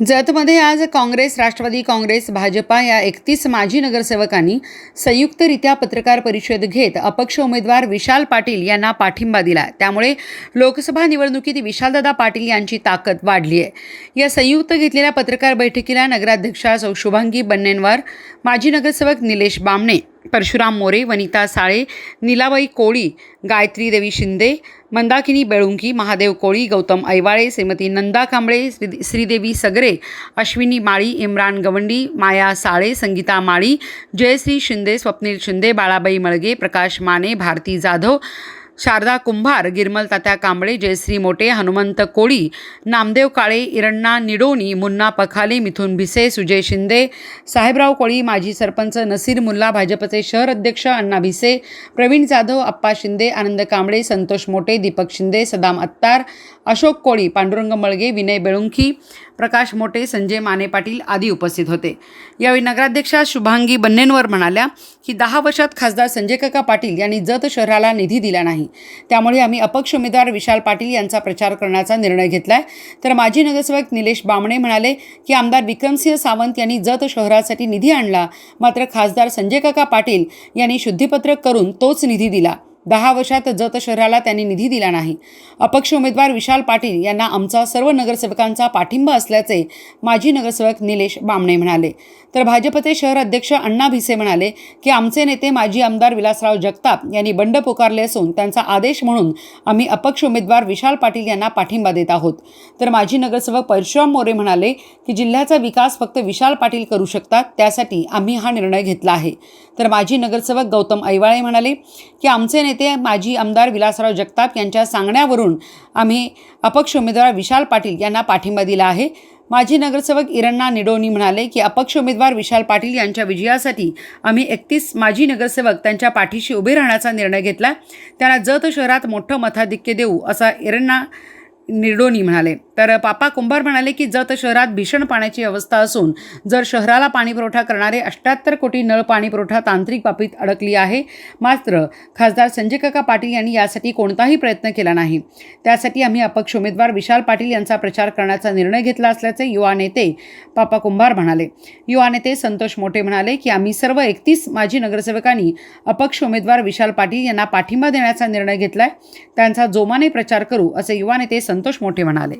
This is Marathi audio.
जतमध्ये आज काँग्रेस राष्ट्रवादी काँग्रेस भाजपा या एकतीस माजी नगरसेवकांनी संयुक्तरित्या पत्रकार परिषद घेत अपक्ष उमेदवार विशाल पाटील यांना पाठिंबा दिला. त्यामुळे लोकसभा निवडणुकीत विशालदादा पाटील यांची ताकद वाढली आहे. या संयुक्त घेतलेल्या पत्रकार बैठकीला नगराध्यक्षा सौ शुभांगी बन्नेनवार माजी नगरसेवक निलेश बामणे परशुराम मोरे वनिता साळे नीलाबाई कोळी गायत्री देवी शिंदे मंदाकिनी बेळुंकी महादेव कोळी गौतम ऐवाळे श्रीमती नंदा कांबळे श्री श्रीदेवी सगरे अश्विनी माळी इम्रान गवंडी माया साळे संगीता माळी जयश्री शिंदे स्वप्नील शिंदे बाळाबाई मळगे प्रकाश माने भारती जाधव शारदा कुंभार गिरमल तात्या कांबळे जयश्री मोटे हनुमंत कोळी नामदेव काळे इरण्णा निडोणी मुन्ना पखाले मिथुन भिसे सुजय शिंदे साहेबराव कोळी माजी सरपंच नसीर मुल्ला भाजपचे शहर अध्यक्ष अण्णा भिसे प्रवीण जाधव अप्पा शिंदे आनंद कांबळे संतोष मोटे दीपक शिंदे सदाम अत्तार अशोक कोळी पांडुरंग मळगे विनय बेळुंकी प्रकाश मोटे संजय माने पाटील आदी उपस्थित होते. यावेळी नगराध्यक्षा शुभांगी बन्नेनवर म्हणाल्या की दहा वर्षात खासदार संजय काका पाटील यांनी जत शहराला निधी दिला नाही. त्यामुळे आम्ही अपक्ष उमेदवार विशाल पाटील यांचा प्रचार करण्याचा निर्णय घेतला आहे तर माजी नगरसेवक निलेश बामणे म्हणाले की आमदार विक्रमसिंह सावंत यांनी जत शहरासाठी निधी आणला. मात्र खासदार संजय काका पाटील यांनी शुद्धीपत्रक करून तोच निधी दिला. दहा वर्षात जत शहराला त्यांनी निधी दिला नाही. अपक्ष उमेदवार विशाल पाटील यांना आमचा सर्व नगरसेवकांचा पाठिंबा असल्याचे माजी नगरसेवक निलेश बामणे म्हणाले. तर भाजपचे शहर अध्यक्ष अण्णा भिसे म्हणाले की आमचे नेते माजी आमदार विलासराव जगताप यांनी बंड पुकारले असून त्यांचा आदेश म्हणून आम्ही अपक्ष उमेदवार विशाल पाटील यांना पाठिंबा देत आहोत. तर माजी नगरसेवक परशुराम मोरे म्हणाले की जिल्ह्याचा विकास फक्त विशाल पाटील करू शकतात त्यासाठी आम्ही हा निर्णय घेतला आहे. तर माजी नगरसेवक गौतम ऐवाळे म्हणाले की आमचे नेते माजी आमदार विलासराव जगताप यांच्या सांगण्यावरून आम्ही अपक्ष उमेदवार विशाल पाटील यांना पाठिंबा दिला आहे. माजी नगरसेवक इरण्णा निडोनी म्हणाले की अपक्ष उमेदवार विशाल पाटील यांच्या विजयासाठी आम्ही एकतीस माजी नगरसेवक त्यांच्या पाठीशी उभे राहण्याचा निर्णय घेतला. त्यांना जत शहरात मोठं मताधिक्य देऊ असा इरण्णा निर्डोनी म्हणाले. तर पापा कुंभार म्हणाले की जत शहरात भीषण पाण्याची अवस्था असून जर शहराला पाणीपुरवठा करणारे अष्ट्याहत्तर कोटी नळ पाणीपुरवठा तांत्रिक बाबीत अडकली आहे. मात्र खासदार संजय काका पाटील यांनी यासाठी कोणताही प्रयत्न केला नाही. त्यासाठी आम्ही अपक्ष उमेदवार विशाल पाटील यांचा प्रचार करण्याचा निर्णय घेतला असल्याचे युवा नेते पापा कुंभार म्हणाले. युवा नेते संतोष मोठे म्हणाले की आम्ही सर्व एकतीस माजी नगरसेवकांनी अपक्ष उमेदवार विशाल पाटील यांना पाठिंबा देण्याचा निर्णय घेतलाय. त्यांचा जोमाने प्रचार करू असे युवा नेते संतोष मोठे म्हणाले.